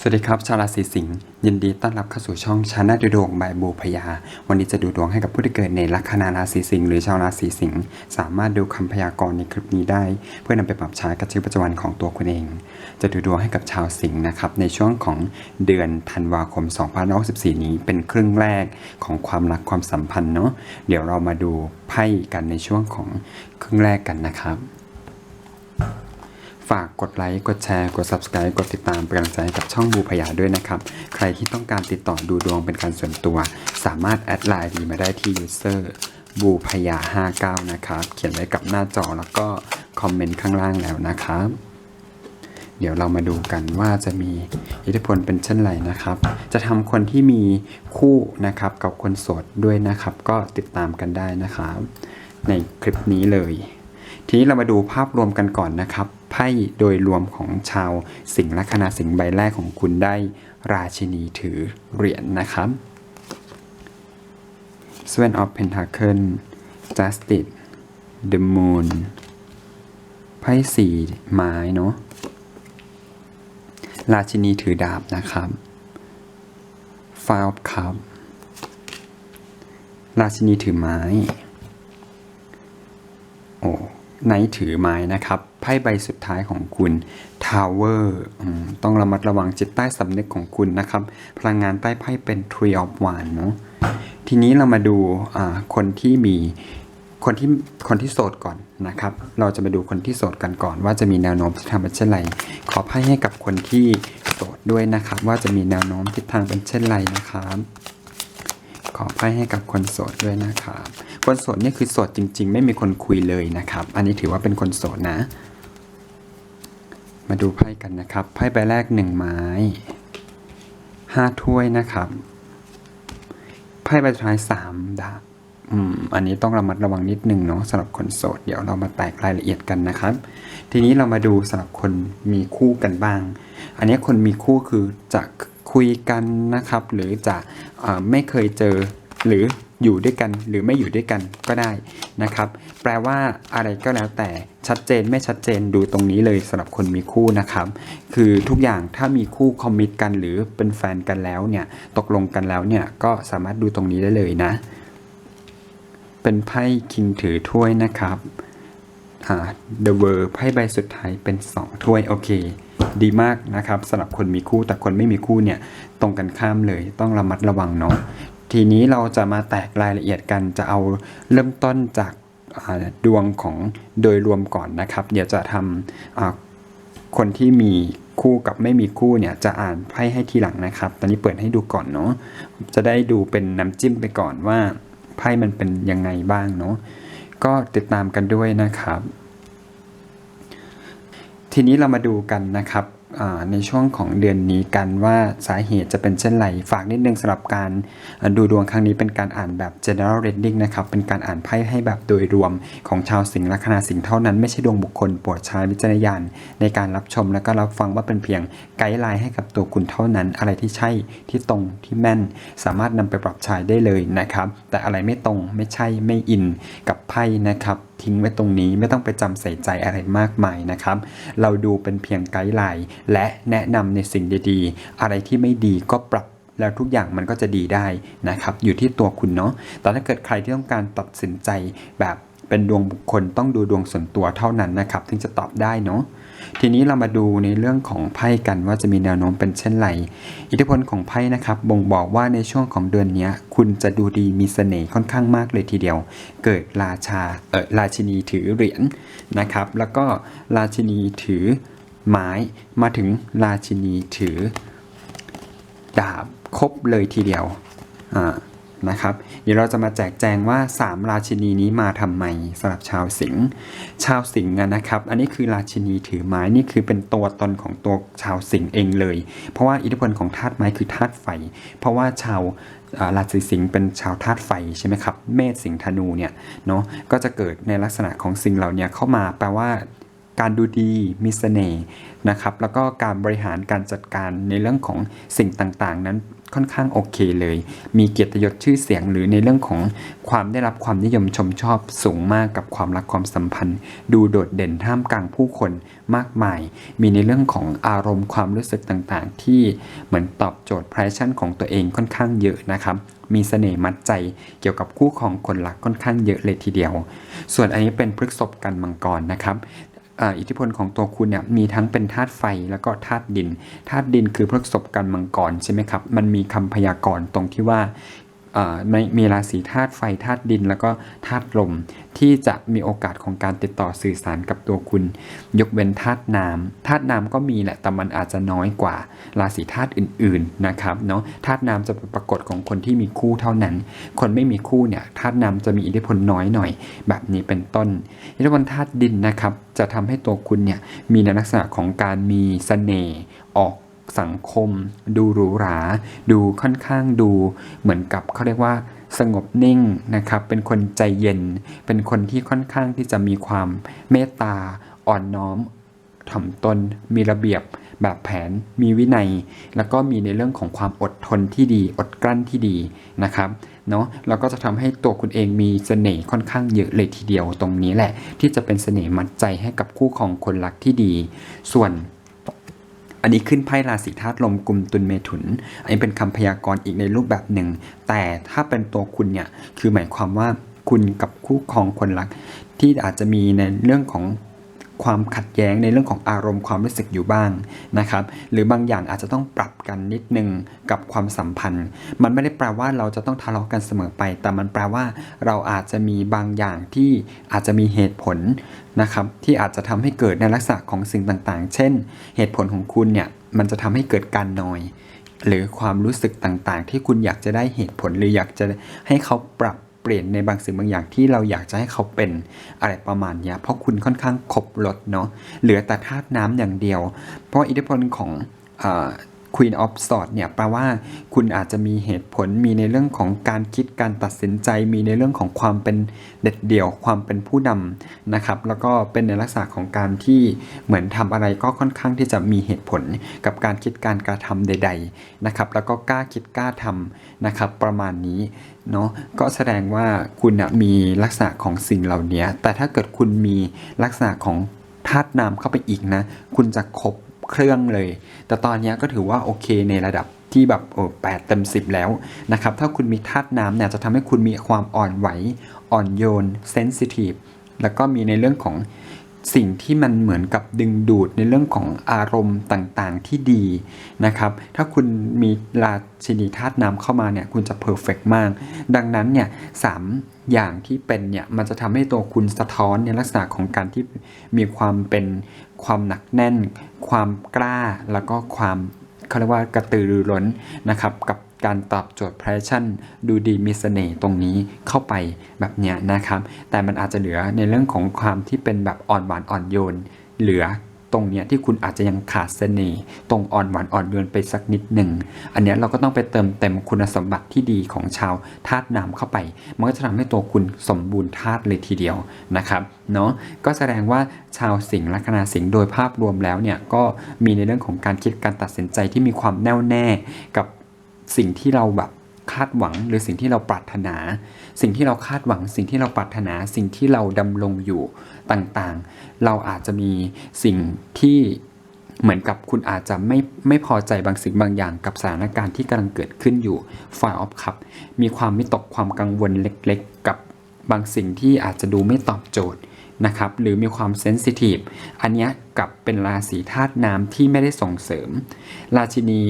สวัสดีครับ ชาวราศีสิงห์ยินดีต้อนรับเข้าสู่ช่องชาแนลดูดวงบายบูพยา วันนี้จะดูดวงให้กับผู้ที่เกิดในลัคนาราศีสิงห์หรือชาวราศีสิงห์สามารถดูคำพยากรณ์ในคลิปนี้ได้ เพื่อนำไปปรับใช้กับชีวิตประจำวันของตัวคุณเอง จะดูดวงให้กับชาวสิงห์นะครับในช่วงของเดือนธันวาคม2564นี้เป็นครึ่งแรกของความรักความสัมพันธ์เนาะเดี๋ยวเรามาดูไพ่กันในช่วงของครึ่งแรกกันนะครับ ฝากกดไลค์ กดแชร์ กด subscribe กดติดตามเป็นกำลังใจให้กับช่องบูพยาด้วยนะครับ ใครที่ต้องการติดต่อดูดวงเป็นการส่วนตัว สามารถแอดไลน์ดีมาได้ที่ user บูพยา59 นะครับ เขียนไว้กับหน้าจอแล้วก็คอมเมนต์ข้างล่างแล้วนะครับเดี๋ยวเรามาดูกันว่าจะมีอิทธิพลเป็นเช่นไรนะครับ จะทำคนที่มีคู่นะครับกับคนโสดด้วยนะครับ ก็ติดตามกันได้นะครับ ในคลิปนี้เลย ทีนี้เรามาดูภาพรวมกันก่อนนะครับไพ่โดยรวมของชาวสิงห์ลัคนาสิงห์ใบแรกของคุณได้ราชินีถือเหรียญนะครับ Seven of Pentacle Justice The Moon ไพ่สี่ไม้เนาะราชินีถือดาบนะครับ Five of Cups ราชินีถือไม้ ไนท์ถือไม้นะครับไพ่ใบสุดท้ายของคุณ Tower อืมต้องระมัดระวังจิตใต้สำนึกของคุณนะครับ พลังงานใต้ไพ่เป็น Tree of w a n เนาะทีนี้เรามาดูคนที่มีคนที่คนที่โสดก่อนนะครับ เราจะมาดูคนที่โสดกันก่อน ว่าจะมีแนวโน้มทิศทางเป็นเช่นไร ขอไพ่ให้กับคนที่โสดด้วยนะครับ ว่าจะมีแนวโน้มทิศทางเป็นเช่นไรนะครับ ขอไพ่ให้กับคนโสดด้วยนะครับ คนโสดเนี่ยคือโสดจริง ๆ ไม่มีคนคุยเลยนะครับ อันนี้ถือว่าเป็นคนโสดนะ มาดูไพ่กันนะครับ ไพ่ใบแรกหนึ่งไม้ห้าถ้วยนะครับไพ่ใบสุดท้ายสามดาบอืม อันนี้ต้องระมัดระวังนิดนึงเนาะสำหรับคนโสด เดี๋ยวเรามาแตกรายละเอียดกันนะครับ ทีนี้เรามาดูสำหรับคนมีคู่กันบ้าง อันนี้คนมีคู่คือจะคุยกันนะครับ หรือจะอไม่เคยเจอ หรืออยู่ด้วยกันหรือไม่อยู่ด้วยกันก็ได้นะครับ แปลว่าอะไรก็แล้วแต่ชัดเจนไม่ชัดเจนดูตรงนี้เลยสำหรับคนมีคู่นะครับ คือทุกอย่างถ้ามีคู่คอมมิตกันหรือเป็นแฟนกันแล้วเนี่ยตกลงกันแล้วเนี่ยก็สามารถดูตรงนี้ได้เลยนะ เป็นไพ่คิงถือถ้วยนะครับอ่า The World ไพ่ใบสุดท้ายเป็น 2 ถ้วยโอเคดีมากนะครับสำหรับคนมีคู่แต่คนไม่มีคู่เนี่ยตรงกันข้ามเลยต้องระมัดระวังเนาะ ทีนี้เราจะมาแตกรายละเอียดกันจะเอาเริ่มต้นจากดวงของโดยรวมก่อนนะครับ เดี๋ยวจะทำคนที่มีคู่กับไม่มีคู่เนี่ยจะอ่านไพ่ให้ทีหลังนะครับ ตอนนี้เปิดให้ดูก่อนเนาะจะได้ดูเป็นน้ำจิ้มไปก่อนว่าไพ่มันเป็นยังไงบ้างเนาะก็ติดตามกันด้วยนะครับ ทีนี้เรามาดูกันนะครับ ในช่วงของเดือนนี้กันว่าสาเหตุจะเป็นเช่นไร ฝากนิดนึงสำหรับการดูดวงครั้งนี้เป็นการอ่านแบบ general reading นะครับ เป็นการอ่านไพ่ให้แบบโดยรวมของชาวสิงห์ลัคนาสิงห์เท่านั้นไม่ใช่ดวงบุคคลโปรดใช้วิจารณญาณในการรับชมและก็รับฟังว่าเป็นเพียงไกด์ไลน์ให้กับตัวคุณเท่านั้นอะไรที่ใช่ที่ตรงที่แม่น สามารถนำไปปรับใช้ได้เลยนะครับ แต่อะไรไม่ตรงไม่ใช่ไม่อินกับไพ่นะครับทิ้งไว้ตรงนี้ไม่ต้องไปจำใส่ใจอะไรมากมายนะครับ เราดูเป็นเพียงไกด์ไลน์และแนะนำในสิ่งดีๆ อะไรที่ไม่ดีก็ปรับแล้วทุกอย่างมันก็จะดีได้นะครับ อยู่ที่ตัวคุณเนาะแต่ถ้าเกิดใครที่ต้องการตัดสินใจแบบเป็นดวงบุคคลต้องดูดวงส่วนตัวเท่านั้นนะครับ ถึงจะตอบได้เนาะ ทีนี้เรามาดูในเรื่องของไพ่กันว่าจะมีแนวโน้มเป็นเช่นไร อิทธิพลของไพ่นะครับบ่งบอกว่าในช่วงของเดือนนี้คุณจะดูดีมีเสน่ห์ค่อนข้างมากเลยทีเดียว เกิดราชาเออราชินีถือเหรียญนะครับแล้วก็ราชินีถือไม้มาถึงราชินีถือดาบครบเลยทีเดียวอ่า นะครับ เดี๋ยวเราจะมาแจกแจงว่า 3 ราชินีนี้มาทำไมสำหรับชาวสิงห์ชาวสิงห์นะครับ อันนี้คือราชินีถือไม้นี่คือเป็นตัวตนของตัวชาวสิงห์เองเลย เพราะว่าอิทธิพลของธาตุไม้คือธาตุไฟ เพราะว่าชาวราศีสิงห์เป็นชาวธาตุไฟใช่ไหมครับ เมษสิงห์ธนูเนี่ยเนาะก็จะเกิดในลักษณะของสิ่งเหล่านี้เข้ามาแปลว่าการดูดีมีเสน่ห์นะครับ แล้วก็การบริหารการจัดการในเรื่องของสิ่งต่างๆ นั้น ค่อนข้างโอเคเลย มีเกียรติยศชื่อเสียงหรือในเรื่องของความได้รับความนิยมชมชอบสูงมากกับความรักความสัมพันธ์ ดูโดดเด่นท่ามกลางผู้คนมากมาย มีในเรื่องของอารมณ์ความรู้สึกต่างๆ ที่เหมือนตอบโจทย์ passion ของตัวเองค่อนข้างเยอะนะครับมีเสน่ห์มัดใจเกี่ยวกับคู่ของคนรักค่อนข้างเยอะเลยทีเดียว ส่วนอันนี้เป็นพฤกษบกันมังกรนะครับ อิทธิพลของตัวคุณเนี่ยมีทั้งเป็นธาตุไฟแล้วก็ธาตุดินธาตุดินคือพฤกษบกันมังกรใช่ไหมครับ มันมีคำพยากรณ์ตรงที่ว่า มีราศีธาตุไฟธาตุดิน แล้วก็ธาตุลมที่จะมีโอกาสของการติดต่อสื่อสารกับตัวคุณ ยกเว้นธาตุน้ำธาตุน้ำก็มีแหละแต่มันอาจจะน้อยกว่าราศีธาตุอื่นๆนะครับเนาะธาตุน้ำจะเป็นปรากฏของคนที่มีคู่เท่านั้น คนไม่มีคู่เนี่ยธาตุน้ำจะมีอิทธิพลน้อยหน่อย แบบนี้เป็นต้นอิทธิพลธาตุดินนะครับจะทำให้ตัวคุณเนี่ยมีในลักษณะของการมีเสน่ห์ออก สังคม ดูหรูหรา ดูค่อนข้างดู เหมือนกับเขาเรียกว่าสงบนิ่งนะครับ เป็นคนใจเย็น เป็นคนที่ค่อนข้างที่จะมีความเมตตาอ่อนน้อมถ่อมตนมีระเบียบแบบแผนมีวินัย แล้วก็มีในเรื่องของความอดทนที่ดี อดกลั้นที่ดีนะครับเนาะแล้วก็จะทำให้ตัวคุณเองมีเสน่ห์ค่อนข้างเยอะเลยทีเดียวตรงนี้แหละ ที่จะเป็นเสน่ห์มัดใจให้กับคู่ของคนรักที่ดี ส่วน อันนี้ขึ้นไพ่ราศีธาตุลมกลุ่มตุลเมถุน อันนี้เป็นคำพยากรณ์อีกในรูปแบบหนึ่ง แต่ถ้าเป็นตัวคุณเนี่ย คือหมายความว่าคุณกับคู่ครองคนรัก ที่อาจจะมีในเรื่องของ ความขัดแย้งในเรื่องของอารมณ์ความรู้สึกอยู่บ้างนะครับ หรือบางอย่างอาจจะต้องปรับกันนิดนึงกับความสัมพันธ์ มันไม่ได้แปลว่าเราจะต้องทะเลาะกันเสมอไป แต่มันแปลว่าเราอาจจะมีบางอย่างที่อาจจะมีเหตุผลนะครับที่อาจจะทำให้เกิดในลักษณะของสิ่งต่างๆ เช่น เหตุผลของคุณเนี่ยมันจะทำให้เกิดการนอยหรือความรู้สึกต่างๆ ที่คุณอยากจะได้เหตุผลหรืออยากจะให้เขาปรับ ปลี่ยนในบางสิ่งบางอย่างที่เราอยากจะให้เขาเป็นอะไรประมาณนี้เพราะคุณค่อนข้างครบรถเนาะเหลือแต่ธาตุน้ำอย่างเดียว เพราะอิทธิพลของ Queen of Swords เนี่ยแปลว่าคุณอาจจะมีเหตุผลมีในเรื่องของการคิดการตัดสินใจ มีในเรื่องของความเป็นเด็ดเดี่ยว ความเป็นผู้นำนะครับแล้วก็เป็นในลักษณะของการที่เหมือนทำอะไรก็ค่อนข้างที่จะมีเหตุผลกับการคิดการกระทำใด ๆนะครับ แล้วก็กล้าคิดกล้าทำนะครับประมาณนี้เนาะก็แสดงว่าคุณนะมีลักษณะของสิ่งเหล่านี้แต่ถ้าเกิดคุณมีลักษณะของธาตุน้ำเข้าไปอีกนะ คุณจะครบ เครื่องเลย แต่ตอนนี้ก็ถือว่าโอเคในระดับที่แบบโอ้แปดเต็มสิบแล้วนะครับ ถ้าคุณมีธาตุน้ำเนี่ยจะทำให้คุณมีความอ่อนไหว อ่อนโยนเซนซิทีฟแล้วก็มีในเรื่องของสิ่งที่มันเหมือนกับดึงดูดในเรื่องของอารมณ์ต่างๆที่ดีนะครับ ถ้าคุณมีราชินีธาตุน้ำเข้ามาเนี่ยคุณจะเพอร์เฟกมาก ดังนั้นเนี่ยสาม อย่างที่เป็นเนี่ยมันจะทำให้ตัวคุณสะท้อนในลักษณะของการที่มีความเป็นความหนักแน่น ความกล้าแล้วก็ความเขาเรียกว่ากระตือรือร้นนะครับกับการตอบโจทย์ passion ดูดีมีเสน่ห์ตรงนี้เข้าไปแบบเนี้ยนะครับ แต่มันอาจจะเหลือในเรื่องของความที่เป็นแบบอ่อนหวานอ่อนโยน เหลือ ตรงเนี้ยที่คุณอาจจะยังขาดเสน่ห์ตรงอ่อนหวานอ่อนโยนไปสักนิดหนึ่ง อันเนี้ยเราก็ต้องไปเติมเต็มคุณสมบัติที่ดีของชาวธาตุน้ำเข้าไป มันก็จะทำให้ตัวคุณสมบูรณ์ธาตุเลยทีเดียวนะครับเนาะก็แสดงว่าชาวสิงห์ลัคนาสิงห์โดยภาพรวมแล้วเนี่ยก็มีในเรื่องของการคิดการตัดสินใจที่มีความแน่วแน่กับสิ่งที่เราแบบ คาดหวัง หรือสิ่งที่เราปรารถนา สิ่งที่เราคาดหวัง สิ่งที่เราปรารถนา สิ่งที่เราดำรงอยู่ต่างๆ เราอาจจะมีสิ่งที่เหมือนกับคุณอาจจะไม่ไม่พอใจบางสิ่งบางอย่างกับสถานการณ์ที่กำลังเกิดขึ้นอยู่ฝ่ายออฟคับมีความมิตกความกังวลเล็กๆ กับบางสิ่งที่อาจจะดูไม่ตอบโจทย์นะครับหรือมีความเซนซิทีฟอันนี้กลับเป็นราศีธาตุน้ำที่ไม่ได้ส่งเสริม ราชินี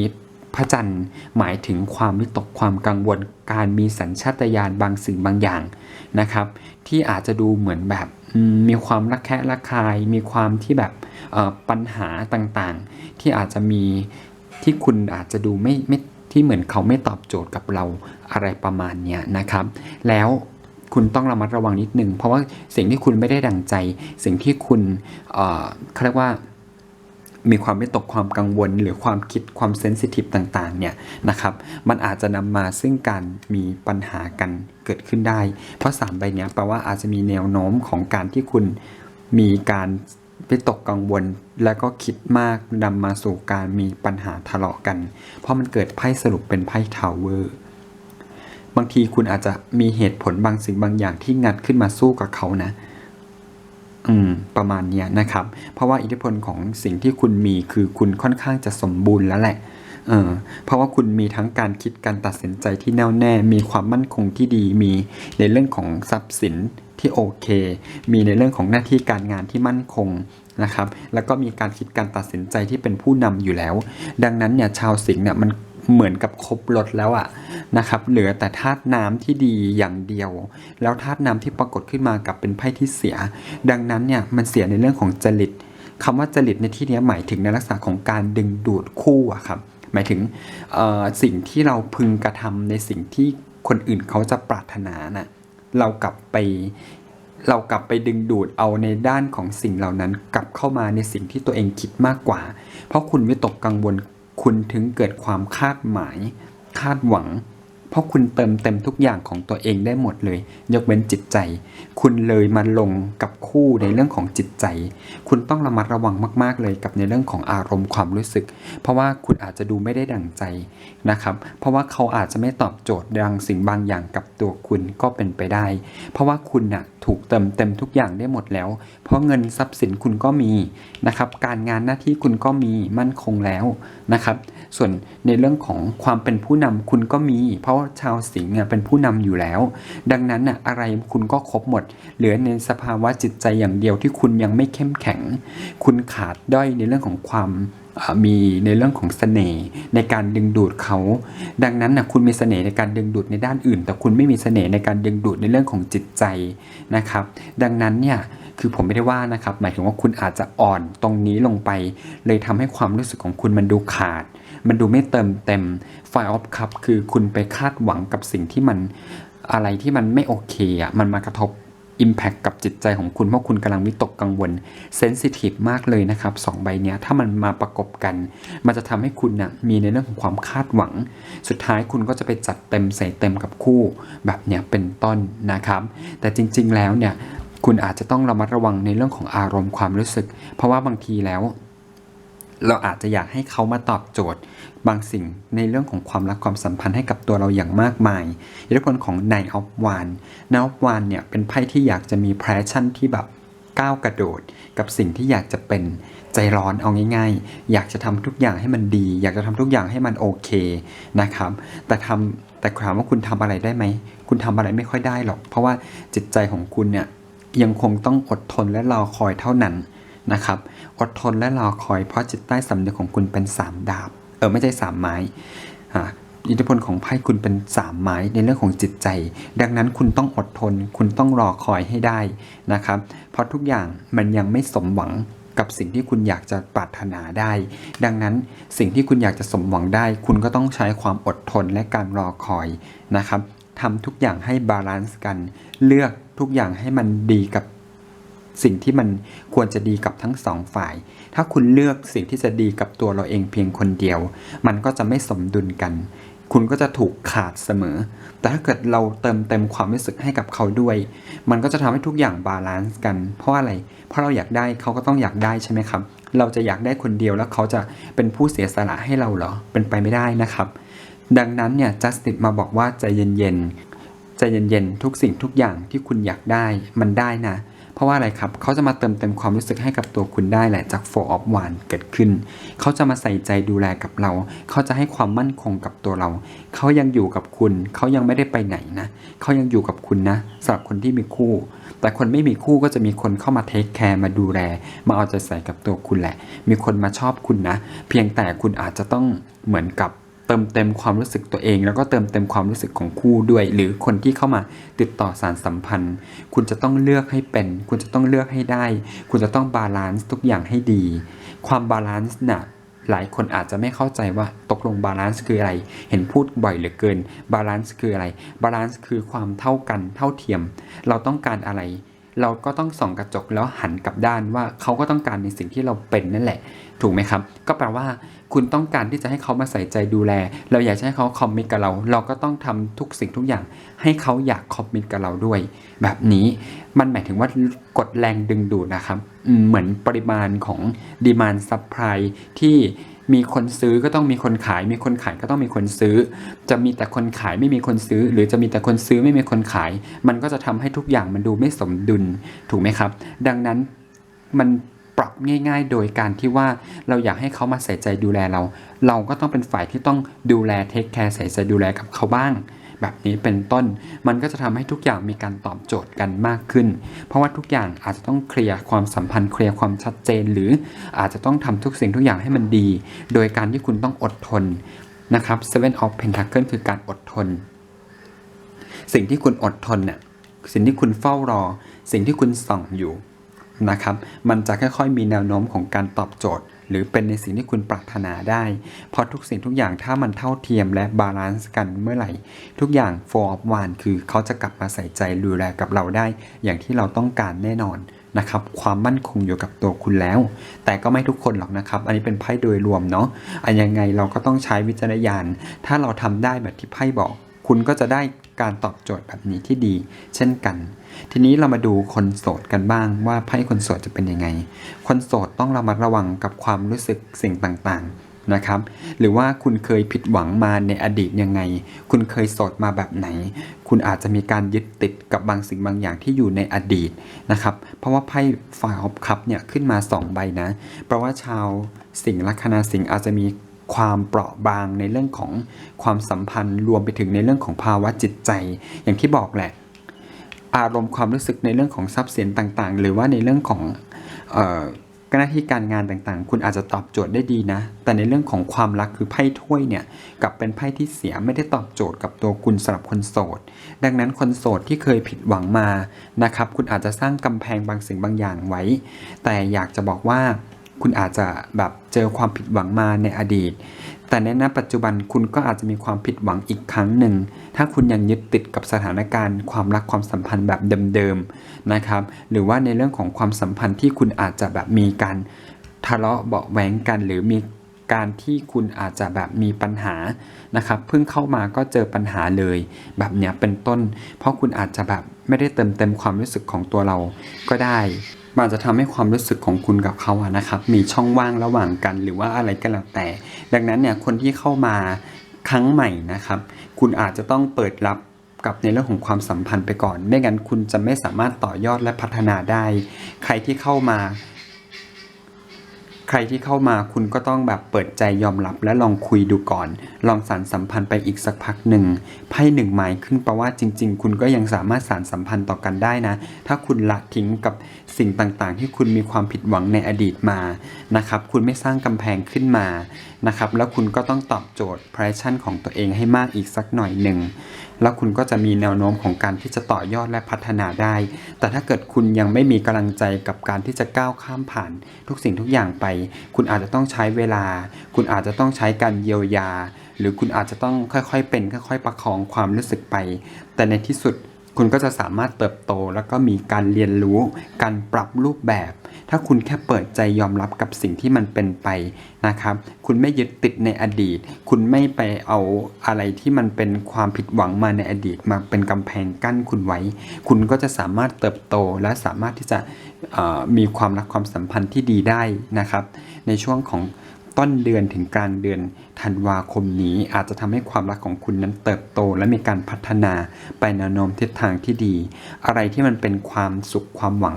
พระจันทร์หมายถึงความวิตกความกังวลการมีสัญชาตญาณบางสิ่งบางอย่างนะครับ ที่อาจจะดูเหมือนแบบมีความระแคะระคาย มีความที่แบบปัญหาต่างๆ ที่อาจจะมีที่คุณอาจจะดูไม่ไม่ที่เหมือนเขาไม่ตอบโจทย์กับเราอะไรประมาณเนี้ยนะครับ แล้วคุณต้องระมัดระวังนิดนึง เพราะว่าสิ่งที่คุณไม่ได้ดังใจ สิ่งที่คุณเขาเรียกว่า มีความไม่ตกความกังวล หรือความคิดความเซนซิทีฟต่างๆเนี่ยนะครับมันอาจจะนำมาซึ่งการมีปัญหากันเกิดขึ้นได้ เพราะสามใบเนี้ยแปลว่าอาจจะมีแนวโน้มของการที่คุณมีการวิตกกังวลแล้วก็คิดมากนำมาสู่การมีปัญหาทะเลาะกัน เพราะมันเกิดไพ่สรุปเป็นไพ่ทาวเวอร์บางทีคุณอาจจะมีเหตุผลบางสิ่งบางอย่างที่งัดขึ้นมาสู้กับเขานะ ประมาณเนี้ยนะครับ เพราะว่าอิทธิพลของสิ่งที่คุณมีคือคุณค่อนข้างจะสมบูรณ์แล้วแหละเออเพราะว่าคุณมีทั้งการคิดการตัดสินใจที่แน่วแน่ มีความมั่นคงที่ดี มีในเรื่องของทรัพย์สินที่โอเค มีในเรื่องของหน้าที่การงานที่มั่นคงนะครับ แล้วก็มีการคิดการตัดสินใจที่เป็นผู้นำอยู่แล้ว ดังนั้นเนี่ยชาวสิงห์เนี่ยมัน เหมือนกับครบรถแล้วอะนะครับ เหลือแต่ธาตุน้ำที่ดีอย่างเดียว แล้วธาตุน้ำที่ปรากฏขึ้นมากับเป็นไพ่ที่เสีย ดังนั้นเนี่ยมันเสียในเรื่องของจริตคำว่าจริตในที่นี้หมายถึงในลักษณะของการดึงดูดคู่อะครับ หมายถึงสิ่งที่เราพึงกระทำในสิ่งที่คนอื่นเขาจะปรารถนาน่ะเรากลับไปเรากลับไปดึงดูดเอาในด้านของสิ่งเหล่านั้นกลับเข้ามาในสิ่งที่ตัวเองคิดมากกว่า เพราะคุณวิตกกังวล คุณถึงเกิดความคาดหมาย คาดหวัง ราะคุณเติมเต็มทุกอย่างของตัวเองได้หมดเลย ยกเว้นจิตใจ คุณเลยมาลงกับคู่ในเรื่องของจิตใจ คุณต้องระมัดระวังมาก ๆ เลยกับในเรื่องของอารมณ์ความรู้สึก เพราะว่าคุณอาจจะดูไม่ได้ดั่งใจนะครับ เพราะว่าเขาอาจจะไม่ตอบโจทย์ดังสิ่งบางอย่างกับตัวคุณก็เป็นไปได้ เพราะว่าคุณน่ะถูกเติมเต็มทุกอย่างได้หมดแล้ว เพราะเงินทรัพย์สินคุณก็มีนะครับ การงานหน้าที่คุณก็มีมั่นคงแล้วนะครับ ส่วนในเรื่องของความเป็นผู้นำคุณก็มี เพราะชาวสิงห์เป็นผู้นำอยู่แล้ว ดังนั้นน่ะอะไรคุณก็ครบหมด เหลือในสภาวะจิตใจอย่างเดียวที่คุณยังไม่เข้มแข็ง คุณขาดด้อยในเรื่องของความมีในเรื่องของเสน่ห์ในการดึงดูดเขา ดังนั้นนะคุณมีเสน่ห์ในการดึงดูดในด้านอื่น แต่คุณไม่มีเสน่ห์ในการดึงดูดในเรื่องของจิตใจนะครับ ดังนั้นเนี่ยคือผมไม่ได้ว่านะครับ หมายถึงว่าคุณอาจจะอ่อนตรงนี้ลงไป เลยทำให้ความรู้สึกของคุณมันดูขาด มันดูไม่เติมเต็มไฟออฟคัพคือคุณไปคาดหวังกับสิ่งที่มันอะไรที่มันไม่โอเคอะมันมากระทบ Impact กับจิตใจของคุณเพราะคุณกำลังวิตกกังวลเซนซิทีฟมากเลยนะครับสองใบเนี้ยถ้ามันมาประกบกัน มันจะทำให้คุณนะ่ะมีในเรื่องของความคาดหวัง สุดท้ายคุณก็จะไปจัดเต็มใส่เต็มกับคู่แบบเนี้ยเป็นต้นนะครับ แต่จริง ๆ แล้วเนี่ยคุณอาจจะต้องระมัดระวังในเรื่องของอารมณ์ความรู้สึก เพราะว่าบางทีแล้ว เราอาจจะอยากให้เขามาตอบโจทย์ บางสิ่งในเรื่องของความรักความสัมพันธ์ให้กับตัวเราอย่างมากมายอิทธิพลของ Nine of Wands Nine of w a n d เนี่ยเป็นไพ่ที่อยากจะมี passion ที่แบบก้าวกระโดด กับสิ่งที่อยากจะเป็นใจร้อนเอาง่าย ๆ อยากจะทำทุกอย่างให้มันดี อยากจะทำทุกอย่างให้มันโอเคนะครับ แต่ทำแต่ถามว่าคุณทำอะไรได้ไหม คุณทำอะไรไม่ค่อยได้หรอก เพราะว่าจิตใจของคุณเนี่ยยังคงต้องอดทนและรอคอยเท่านั้น นะครับอดทนและรอคอยเพราะจิตใต้สำนึกของคุณเป็นสามดาบ เออไม่ใช่สามไม้อิทธิพลของไพ่คุณเป็นสามไม้ในเรื่องของจิตใจ ดังนั้นคุณต้องอดทน คุณต้องรอคอยให้ได้นะครับ เพราะทุกอย่างมันยังไม่สมหวังกับสิ่งที่คุณอยากจะปรารถนาได้ ดังนั้นสิ่งที่คุณอยากจะสมหวังได้ คุณก็ต้องใช้ความอดทนและการรอคอยนะครับทำทุกอย่างให้บาลานซ์กัน เลือกทุกอย่างให้มันดีกับ สิ่งที่มันควรจะดีกับทั้งสองฝ่าย ถ้าคุณเลือกสิ่งที่จะดีกับตัวเราเองเพียงคนเดียว มันก็จะไม่สมดุลกัน คุณก็จะถูกขาดเสมอ แต่ถ้าเกิดเราเติมเต็มความรู้สึกให้กับเขาด้วย มันก็จะทำให้ทุกอย่างบาลานซ์กัน เพราะอะไร เพราะเราอยากได้เขาก็ต้องอยากได้ใช่ไหมครับ เราจะอยากได้คนเดียวแล้วเขาจะเป็นผู้เสียสละให้เราเหรอ เป็นไปไม่ได้นะครับ ดังนั้นเนี่ยจัสติสมาบอกว่าใจเย็นๆใจเย็นๆทุกสิ่งทุกอย่างที่คุณอยากได้มันได้นะ เพราะว่าอะไรครับเขาจะมาเติมเต็มความรู้สึกให้กับตัวคุณได้แหละจาก Four of w a n d เกิดขึ้น เขาจะมาใส่ใจดูแลกับเรา เขาจะให้ความมั่นคงกับตัวเรา เขายังอยู่กับคุณ เขายังไม่ได้ไปไหนนะ เขายังอยู่กับคุณนะสำหรับคนที่มีคู่ แต่คนไม่มีคู่ก็จะมีคนเข้ามาเทคแคร์มาดูแล มาเอาใจใส่กับตัวคุณแหละ มีคนมาชอบคุณนะ เพียงแต่คุณอาจจะต้องเหมือนกับ เติมเต็มความรู้สึกตัวเอง แล้วก็เติมเต็มความรู้สึกของคู่ด้วย หรือคนที่เข้ามาติดต่อสารสัมพันธ์ คุณจะต้องเลือกให้เป็น คุณจะต้องเลือกให้ได้ คุณจะต้องบาลานซ์ทุกอย่างให้ดี ความบาลานซ์น่ะหลายคนอาจจะไม่เข้าใจว่าตกลงบาลานซ์คืออะไร เห็นพูดบ่อยเหลือเกิน บาลานซ์คืออะไร บาลานซ์คือความเท่ากันเท่าเทียม เราต้องการอะไร เราก็ต้องส่องกระจกแล้วหันกลับด้านว่าเขาก็ต้องการในสิ่งที่เราเป็นนั่นแหละ ถูกไหมครับ ก็แปลว่า คุณต้องการที่จะให้เขามาใส่ใจดูแล เราอยากให้เขาคอมมิตกับเรา เราก็ต้องทำทุกสิ่งทุกอย่าง ให้เขาอยากคอมมิตกับเราด้วย แบบนี้มันหมายถึงว่ากดแรงดึงดูดนะครับ เหมือนปริมาณของดีมานซับไพรที่มีคนซื้อก็ต้องมีคนขาย มีคนขายก็ต้องมีคนซื้อ จะมีแต่คนขายไม่มีคนซื้อ หรือจะมีแต่คนซื้อไม่มีคนขาย มันก็จะทำให้ทุกอย่างมันดูไม่สมดุลถูกไหมครับ ดังนั้นมัน ปรับง่าย ๆ โดยการที่ว่าเราอยากให้เขามาใส่ใจดูแลเรา เราก็ต้องเป็นฝ่ายที่ต้องดูแลเทคแคร์ใส่ใจดูแลกับเขาบ้าง แบบนี้เป็นต้น มันก็จะทำให้ทุกอย่างมีการตอบโจทย์กันมากขึ้น เพราะว่าทุกอย่างอาจจะต้องเคลียร์ความสัมพันธ์เคลียร์ความชัดเจน หรืออาจจะต้องทำทุกสิ่งทุกอย่างให้มันดี โดยการที่คุณต้องอดทนนะครับ Seven of Pentacles คือการอดทน สิ่งที่คุณอดทนเนี่ยสิ่งที่คุณเฝ้ารอ สิ่งที่คุณส่องอยู่ นะครับ มันจะค่อยๆ มีแนวโน้มของการตอบโจทย์ หรือเป็นในสิ่งที่คุณปรารถนาได้ เพราะทุกสิ่งทุกอย่างถ้ามันเท่าเทียมและบาลานซ์กันเมื่อไหร่ ทุกอย่าง for of one คือเขาจะกลับมาใส่ใจดูแลกับเราได้ อย่างที่เราต้องการแน่นอนนะครับความมั่นคงอยู่กับตัวคุณแล้ว แต่ก็ไม่ทุกคนหรอกนะครับ อันนี้เป็นไพ่โดยรวมเนาะอันยังไงเราก็ต้องใช้วิจารณญาณ ถ้าเราทำได้แบบที่ไพ่บอก คุณก็จะได้การตอบโจทย์แบบนี้ที่ดี เช่นกัน ทีนี้เรามาดูคนโสดกันบ้างว่าไพ่คนโสดจะเป็นยังไง คนโสดต้องระมัดระวังกับความรู้สึกสิ่งต่างๆนะครับ หรือว่าคุณเคยผิดหวังมาในอดีตยังไง คุณเคยโสดมาแบบไหน คุณอาจจะมีการยึดติดกับบางสิ่งบางอย่างที่อยู่ในอดีตนะครับ เพราะว่าไพ่ไฟออฟคัพเนี่ยขึ้นมา2ใบนะแปลว่าชาวสิงห์ลัคนาสิงห์อาจจะมีความเปราะบางในเรื่องของความสัมพันธ์รวมไปถึงในเรื่องของภาวะจิตใจ อย่างที่บอกแหละ อารมณ์ความรู้สึกในเรื่องของทรัพย์สินต่างๆ หรือว่าในเรื่องของหน้าที่การงานต่างๆ คุณอาจจะตอบโจทย์ได้ดีนะ แต่ในเรื่องของความรักคือไพ่ถ้วยเนี่ยกับเป็นไพ่ที่เสียไม่ได้ตอบโจทย์กับตัวคุณสำหรับคนโสด ดังนั้นคนโสดที่เคยผิดหวังมานะครับ คุณอาจจะสร้างกำแพงบางสิ่งบางอย่างไว้ แต่อยากจะบอกว่า คุณอาจจะแบบเจอความผิดหวังมาในอดีต แต่ในณปัจจุบันคุณก็อาจจะมีความผิดหวังอีกครั้งหนึ่ง ถ้าคุณยังยึดติดกับสถานการณ์ ความรักความสัมพันธ์แบบเดิมๆนะครับ หรือว่าในเรื่องของความสัมพันธ์ที่คุณอาจจะแบบมีการทะเลาะเบาะแวงกันหรือมีการที่คุณอาจจะแบบมีปัญหานะครับเพิ่งเข้ามาก็เจอปัญหาเลยแบบเนี้ยเป็นต้น เพราะคุณอาจจะแบบไม่ได้เติมเต็มความรู้สึกของตัวเราก็ได้ มันอาจจะทำให้ความรู้สึกของคุณกับเขาอะนะครับ มีช่องว่างระหว่างกันหรือว่าอะไรก็แล้วแต่ ดังนั้นเนี่ยคนที่เข้ามาครั้งใหม่นะครับ คุณอาจจะต้องเปิดรับกับในเรื่องของความสัมพันธ์ไปก่อน ไม่งั้นคุณจะไม่สามารถต่อยอดและพัฒนาได้ ใครที่เข้ามา ใครที่เข้ามาคุณก็ต้องแบบเปิดใจยอมรับ และลองคุยดูก่อน ลองสารสัมพันธ์ไปอีกสักพักหนึ่งไพ่หนึ่งหมายขึ้นแปลว่าจริง ๆ คุณก็ยังสามารถสารสัมพันธ์ต่อกันได้นะ ถ้าคุณละทิ้งกับสิ่งต่างๆ ที่คุณมีความผิดหวังในอดีตมานะครับคุณไม่สร้างกำแพงขึ้นมานะครับแล้วคุณก็ต้องตอบโจทย์ passion ของตัวเองให้มากอีกสักหน่อยหนึ่ง แล้วคุณก็จะมีแนวโน้มของการที่จะต่อยอดและพัฒนาได้ แต่ถ้าเกิดคุณยังไม่มีกำลังใจกับการที่จะก้าวข้ามผ่าน ทุกสิ่งทุกอย่างไป คุณอาจจะต้องใช้เวลา คุณอาจจะต้องใช้การเยียวยา หรือคุณอาจจะต้องค่อยๆเป็นค่อยๆ ประคองความรู้สึกไป แต่ในที่สุด คุณก็จะสามารถเติบโตแล้วก็มีการเรียนรู้ การปรับรูปแบบ ถ้าคุณแค่เปิดใจยอมรับกับสิ่งที่มันเป็นไปนะครับ คุณไม่ยึดติดในอดีต คุณไม่ไปเอาอะไรที่มันเป็นความผิดหวังมาในอดีต มาเป็นกำแพงกั้นคุณไว้ คุณก็จะสามารถเติบโตและสามารถที่จะมีความรักความสัมพันธ์ที่ดีได้นะครับ ในช่วงของ ต้นเดือนถึงกลางเดือนธันวาคมนี้อาจจะทำให้ความรักของคุณนั้นเติบโต และมีการพัฒนาไปแนวโน้มทิศทางที่ดี อะไรที่มันเป็นความสุขความหวัง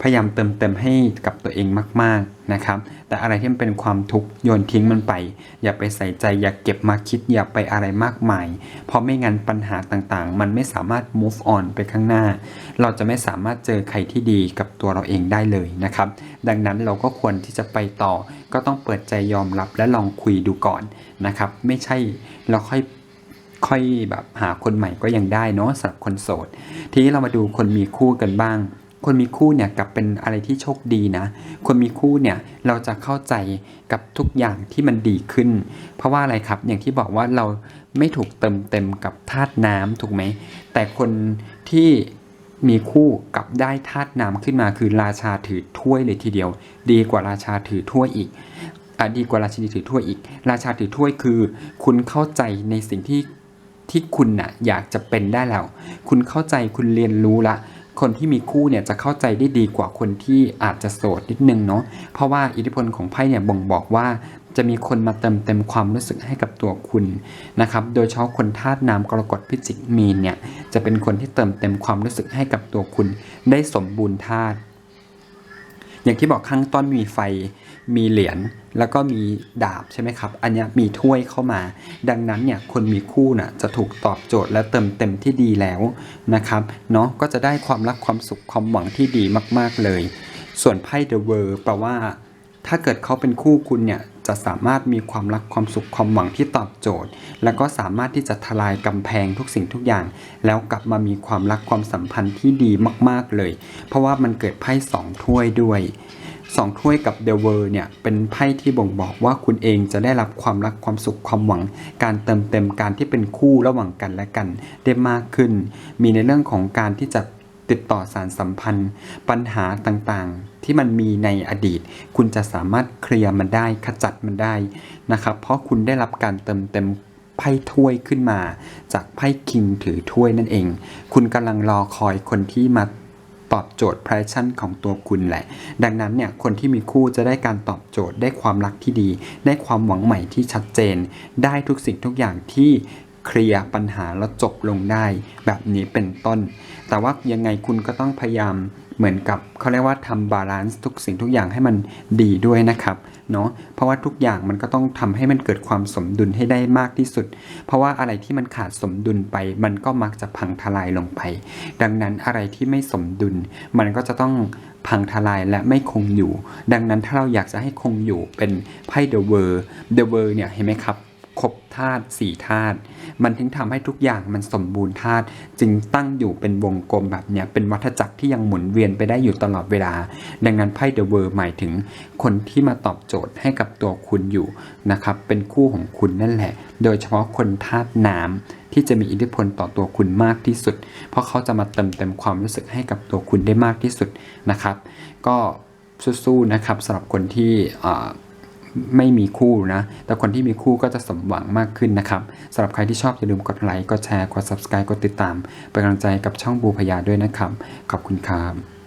พยายามเติมเต็มให้กับตัวเองมาก ๆนะครับ แต่อะไรที่มันเป็นความทุกข์โยนทิ้งมันไป อย่าไปใส่ใจอย่าเก็บมาคิดอย่าไปอะไรมากมาย เพราะไม่งั้นปัญหาต่างๆ มันไม่สามารถ move on ไปข้างหน้า เราจะไม่สามารถเจอใครที่ดีกับตัวเราเองได้เลยนะครับ ดังนั้นเราก็ควรที่จะไปต่อ ก็ต้องเปิดใจยอมรับและลองคุยดูก่อนนะครับ ไม่ใช่เราค่อยค่อยแบบหาคนใหม่ก็ยังได้เนาะสำหรับคนโสด ทีนี้เรามาดูคนมีคู่กันบ้าง คนมีคู่เนี่ยกับเป็นอะไรที่โชคดีนะ คนมีคู่เนี่ยเราจะเข้าใจกับทุกอย่างที่มันดีขึ้น เพราะว่าอะไรครับอย่างที่บอกว่าเราไม่ถูกเติมเต็มกับธาตุน้ำถูกไหม แต่คนที่มีคู่กับได้ธาตุน้ำขึ้นมาคือราชาถือถ้วยเลยทีเดียว ดีกว่าราชาถือถ้วยอีกอะดีกว่าราชินีถือถ้วยอีก ราชาถือถ้วยคือ คุณเข้าใจในสิ่งที่ที่คุณน่ะอยากจะเป็นได้แล้ว คุณเข้าใจคุณเรียนรู้ละ คนที่มีคู่เนี่ยจะเข้าใจได้ดีกว่าคนที่อาจจะโสดนิดนึงเนาะเพราะว่าอิทธิพลของไพ่เนี่ยบ่งบอกว่าจะมีคนมาเติมเต็มความรู้สึกให้กับตัวคุณนะครับ โดยเฉพาะคนธาตุน้ำกรกฎพิจิกมีนเนี่ยจะเป็นคนที่เติมเต็มความรู้สึกให้กับตัวคุณ ได้สมบูรณ์ธาตุอย่างที่บอกข้างต้นมีไฟ มีเหรียญแล้วก็มีดาบใช่ไหมครับ อันนี้มีถ้วยเข้ามา ดังนั้นเนี่ยคนมีคู่น่ะจะถูกตอบโจทย์และเติมเต็มที่ดีแล้วนะครับเนาะก็จะได้ความรักความสุขความหวังที่ดีมากๆเลย ส่วนไพ่ The World แปลว่า ถ้าเกิดเขาเป็นคู่คุณเนี่ยจะสามารถมีความรักความสุขความหวังที่ตอบโจทย์ แล้วก็สามารถที่จะทลายกำแพงทุกสิ่งทุกอย่าง แล้วกลับมามีความรักความสัมพันธ์ที่ดีมาก ๆเลย เพราะว่ามันเกิดไพ่สองถ้วยด้วย สองถ้วยกับเด e เวอร์เนี่ยเป็นไพ่ที่บ่งบอกว่าคุณเองจะได้รับความรักความสุขความหวัง การเติมเต็มการที่เป็นคู่ระหว่างกันและกันได้มากขึ้น มีในเรื่องของการที่จะติดต่อสารสัมพันธ์ ปัญหาต่างๆ ที่มันมีในอดีต คุณจะสามารถเคลียร์มันได้ขจัดมันได้นะครับเพราะคุณได้รับการเติมเต็มไพ่ถ้วยขึ้นมา จากไพ่คิงถือถ้วยนั่นเอง คุณกำลังรอคอยคนที่มา ตอบโจทย์แพชชั่นของตัวคุณแหละ ดังนั้นเนี่ยคนที่มีคู่จะได้การตอบโจทย์ ได้ความรักที่ดี ได้ความหวังใหม่ที่ชัดเจน ได้ทุกสิ่งทุกอย่างที่เคลียร์ปัญหาแล้วจบลงได้แบบนี้เป็นต้น แต่ว่ายังไงคุณก็ต้องพยายามเหมือนกับเขาเรียกว่าทำบาลานซ์ทุกสิ่งทุกอย่างให้มันดีด้วยนะครับ เนาะเพราะว่าทุกอย่างมันก็ต้องทำให้มันเกิดความสมดุลให้ได้มากที่สุด เพราะว่าอะไรที่มันขาดสมดุลไป มันก็มักจะพังทลายลงไป ดังนั้นอะไรที่ไม่สมดุล มันก็จะต้องพังทลายและไม่คงอยู่ ดังนั้นถ้าเราอยากจะให้คงอยู่เป็นไพ่เดอะเวอร์เดอะเวอร์เนี่ยเห็นไหมครับ ครบธาตุสี่ธาตุมันถึงทำให้ทุกอย่างมันสมบูรณ์ธาตุจึงตั้งอยู่เป็นวงกลมแบบเนี้ยเป็นวัฏจักรที่ยังหมุนเวียนไปได้อยู่ตลอดเวลา ดังนั้นไพ่เดอะเวอร์หมายถึงคนที่มาตอบโจทย์ให้กับตัวคุณอยู่นะครับเป็นคู่ของคุณนั่นแหละ โดยเฉพาะคนธาตุน้ำที่จะมีอิทธิพลต่อตัวคุณมากที่สุด เพราะเขาจะมาเติมเต็มความรู้สึกให้กับตัวคุณได้มากที่สุดนะครับ ก็สู้ๆนะครับสำหรับคนที่ ไม่มีคู่นะ แต่คนที่มีคู่ก็จะสมหวังมากขึ้นนะครับสำหรับใครที่ชอบอย่าลืมกดไลค์ กดแชร์ กด subscribe กดติดตาม เป็นกำลังใจกับช่องบูพยาด้วยนะครับ ขอบคุณครับ